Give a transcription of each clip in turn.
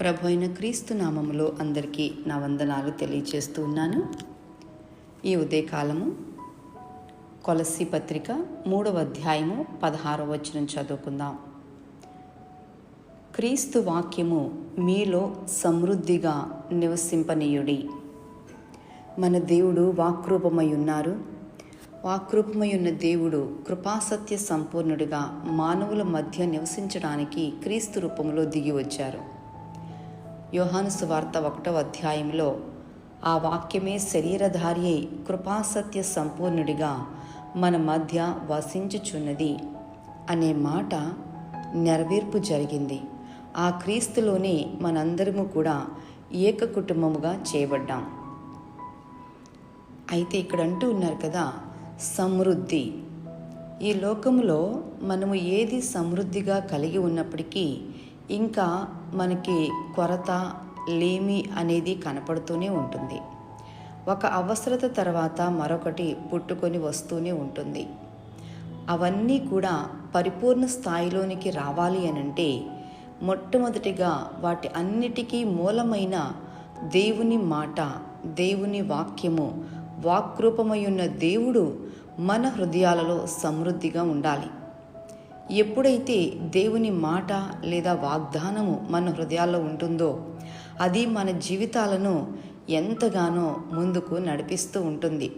ప్రభు అయిన క్రీస్తు నామములో అందరికీ నా వందనాలు తెలియజేస్తూ ఉన్నాను. ఈ ఉదయకాలము కొలసి పత్రిక మూడవ అధ్యాయము పదహారవ వచనం చదువుకుందాం. క్రీస్తు వాక్యము మీలో సమృద్ధిగా నివసింపనీయుడి. మన దేవుడు వాక్రూపమై ఉన్నారు వాక్రూపమై ఉన్న దేవుడు కృపాసత్య సంపూర్ణుడిగా మానవుల మధ్య నివసించడానికి క్రీస్తు రూపంలో దిగి వచ్చారు. యోహాను సువార్త ఒకటవ అధ్యాయంలో ఆ వాక్యమే శరీరధారి అయి కృపాసత్య సంపూర్ణుడిగా మన మధ్య వసించుచున్నది అనే మాట నెరవేర్పు జరిగింది. ఆ క్రీస్తులోనే మనందరము కూడా ఏక కుటుంబముగా చేయబడ్డాం. అయితే ఇక్కడ అంటూ ఉన్నారు కదా సమృద్ధి. ఈ లోకములో మనము ఏది సమృద్ధిగా కలిగి ఉన్నప్పటికీ ఇంకా మనకి కొరత లేమి అనేది కనపడుతూనే ఉంటుంది. ఒక అవసరత తర్వాత మరొకటి పుట్టుకొని వస్తూనే ఉంటుంది. అవన్నీ కూడా పరిపూర్ణ స్థాయిలోనికి రావాలి అనంటే మొట్టమొదటిగా వాటి అన్నిటికీ మూలమైన దేవుని మాట దేవుని వాక్యము వాక్రూపమై దేవుడు మన హృదయాలలో సమృద్ధిగా ఉండాలి. ఎప్పుడైతే దేవుని మాట లేదా వాగ్దానము మన హృదయాల్లో ఉంటుందో అది మన జీవితాలను ఎంతగానో ముందుకు నడిపిస్తూ ఉంటుంది.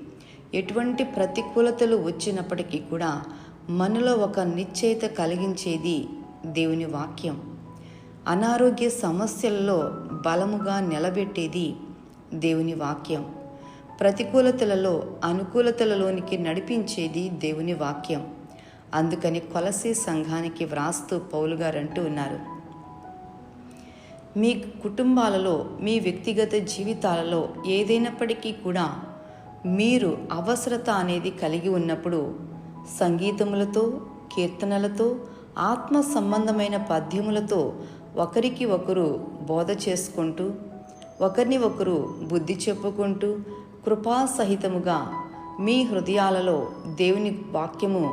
ఎటువంటి ప్రతికూలతలు వచ్చినప్పటికీ కూడా మనలో ఒక నిశ్చయిత కలిగించేది దేవుని వాక్యం. అనారోగ్య సమస్యలలో బలముగా నిలబెట్టేది దేవుని వాక్యం. ప్రతికూలతలలో అనుకూలతలలోనికి నడిపించేది దేవుని వాక్యం. అందుకని కొలసి సంఘానికి వ్రాస్తూ పౌలు గారు అంటూ ఉన్నారు. మీ కుటుంబాలలో మీ వ్యక్తిగత జీవితాలలో ఏదైనప్పటికీ కూడా మీరు అవసరత అనేది కలిగి ఉన్నప్పుడు సంగీతములతో కీర్తనలతో ఆత్మ సంబంధమైన పద్యములతో ఒకరికి ఒకరు బోధ చేసుకుంటూ ఒకరిని ఒకరు బుద్ధి చెప్పుకుంటూ కృపాసహితముగా మీ హృదయాలలో దేవుని వాక్యము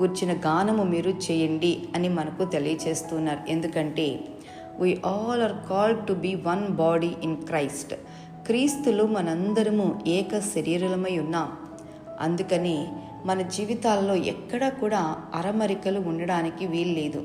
గుర్చిన గానము మీరు చేయండి అని మనకు తెలియచేస్తున్నారు. ఎందుకంటే we all are called to be one body in Christ క్రీస్తులు మనందరము ఏక శరీరులమై ఉన్నాం. అందుకని మన జీవితాల్లో ఎక్కడా కూడా అరమరికలు ఉండడానికి వీల్లేదు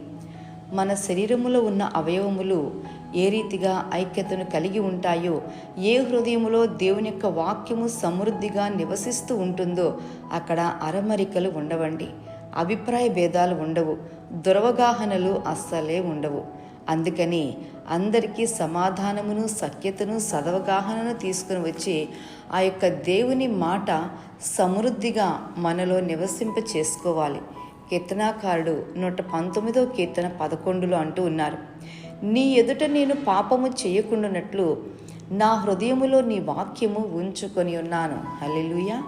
మన శరీరములో ఉన్న అవయవములు ఏ రీతిగా ఐక్యతను కలిగి ఉంటాయో ఏ హృదయములో దేవుని యొక్క వాక్యము సమృద్ధిగా నివసిస్తూ ఉంటుందో అక్కడ అరమరికలు ఉండవండి. అభిప్రాయ భేదాలు ఉండవు దురవగాహనలు అస్సలే ఉండవు. అందుకని అందరికీ సమాధానమును సఖ్యతను సదవగాహనను తీసుకుని వచ్చి ఆ యొక్క దేవుని మాట సమృద్ధిగా మనలో నివసింప చేసుకోవాలి. కీర్తనాకారుడు నూట పంతొమ్మిదో కీర్తన పదకొండులో అంటూ ఉన్నారు నీ ఎదుట నేను పాపము చేయకుండానట్లు నా హృదయములో నీ వాక్యము ఉంచుకొని ఉన్నాను. హలెలుయా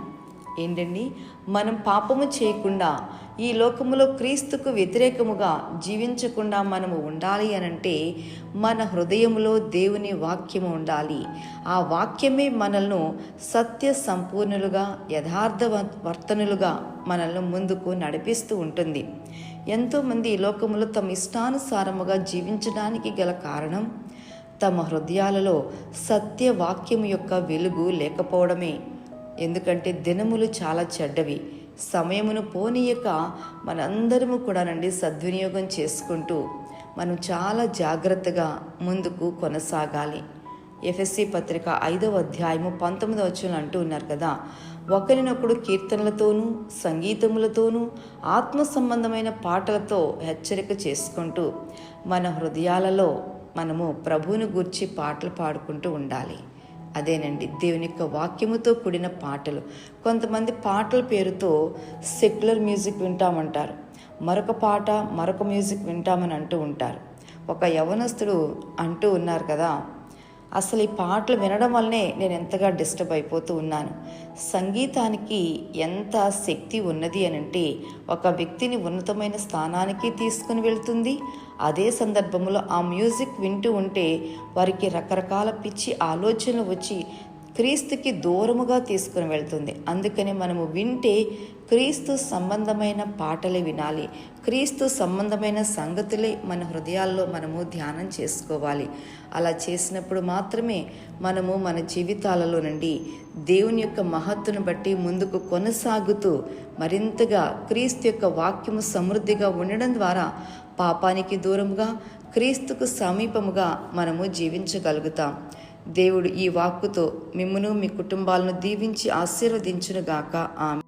ఏంటండి మనం పాపము చేయకుండా ఈ లోకములో క్రీస్తుకు వ్యతిరేకముగా జీవించకుండా మనము ఉండాలి అనంటే మన హృదయములో దేవుని వాక్యము ఉండాలి. ఆ వాక్యమే మనల్ని సత్య సంపూర్ణులుగా యథార్థ వర్తనులుగా మనల్ని ముందుకు నడిపిస్తూ ఉంటుంది. ఎంతోమంది ఈ లోకములో తమ ఇష్టానుసారముగా జీవించడానికి గల కారణం తమ హృదయాలలో సత్య వాక్యం యొక్క వెలుగు లేకపోవడమే. ఎందుకంటే దినములు చాలా చెడ్డవి. సమయమును పోనీయక మనందరము కూడానండి సద్వినియోగం చేసుకుంటూ మనం చాలా జాగ్రత్తగా ముందుకు కొనసాగాలి. ఎఫ్ఎస్సి పత్రిక ఐదవ అధ్యాయము పంతొమ్మిదవ వచ్చులు అంటూ ఉన్నారు కదా ఒకరినొకడు కీర్తనలతోనూ సంగీతములతోనూ ఆత్మ సంబంధమైన పాటలతో హెచ్చరిక చేసుకుంటూ మన హృదయాలలో మనము ప్రభువుని గూర్చి పాటలు పాడుకుంటూ ఉండాలి. అదేనండి దేవుని యొక్క వాక్యముతో కూడిన పాటలు. కొంతమంది పాటల పేరుతో సెక్యులర్ మ్యూజిక్ వింటామంటారు. మరొక పాట మరొక మ్యూజిక్ వింటామని అంటూ ఉంటారు. ఒక యవనస్తుడు అంటూ ఉన్నారు కదా అసలు ఈ పాటలు వినడం వల్లనే నేను ఎంతగా డిస్టర్బ్ అయిపోతూ ఉన్నాను. సంగీతానికి ఎంత శక్తి ఉన్నది అని అంటే ఒక వ్యక్తిని ఉన్నతమైన స్థానానికి తీసుకుని వెళ్తుంది. అదే సందర్భంలో ఆ మ్యూజిక్ వింటూ ఉంటే వారికి రకరకాల పిచ్చి ఆలోచనలు వచ్చి క్రీస్తుకి దూరముగా తీసుకుని వెళ్తుంది. అందుకని మనము వింటే క్రీస్తు సంబంధమైన పాటలే వినాలి. క్రీస్తు సంబంధమైన సంగతులే మన హృదయాల్లో మనము ధ్యానం చేసుకోవాలి. అలా చేసినప్పుడు మాత్రమే మనము మన జీవితాలలో నుండి దేవుని యొక్క మహత్తును బట్టి ముందుకు కొనసాగుతూ మరింతగా క్రీస్తు యొక్క వాక్యము సమృద్ధిగా ఉండడం ద్వారా పాపానికి దూరముగా క్రీస్తుకు సమీపముగా మనము జీవించగలుగుతాం. దేవుడు ఈ వాక్కుతో మిమ్మును మీ కుటుంబాలను దీవించి ఆశీర్వదించునుగాక. ఆమె